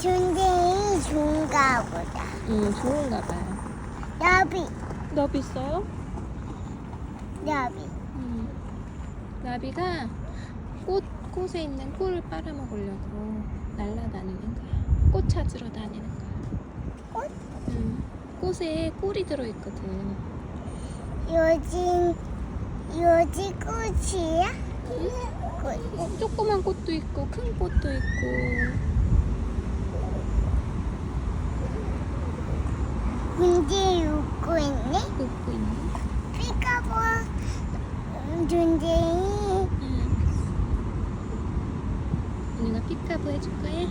중가 보다. 음, 좋은가 봐요. 나비, 너비 있어요? 나비. 음. 나비가 꽃, 꽃에 있는 꿀을 빨아먹으려고 날아다니는 거야. 꽃 찾으러 다니는 거야. 꽃? 음. 꽃에 꿀이 들어있거든. 요즘, 요즘 꽃이야? 꽃. 어, 조그만 꽃도 있고 큰 꽃도 있고 문제 웃고 있네? 웃고 있네. 피카보 존재이 응. 언니가 피카부 해줄 거야?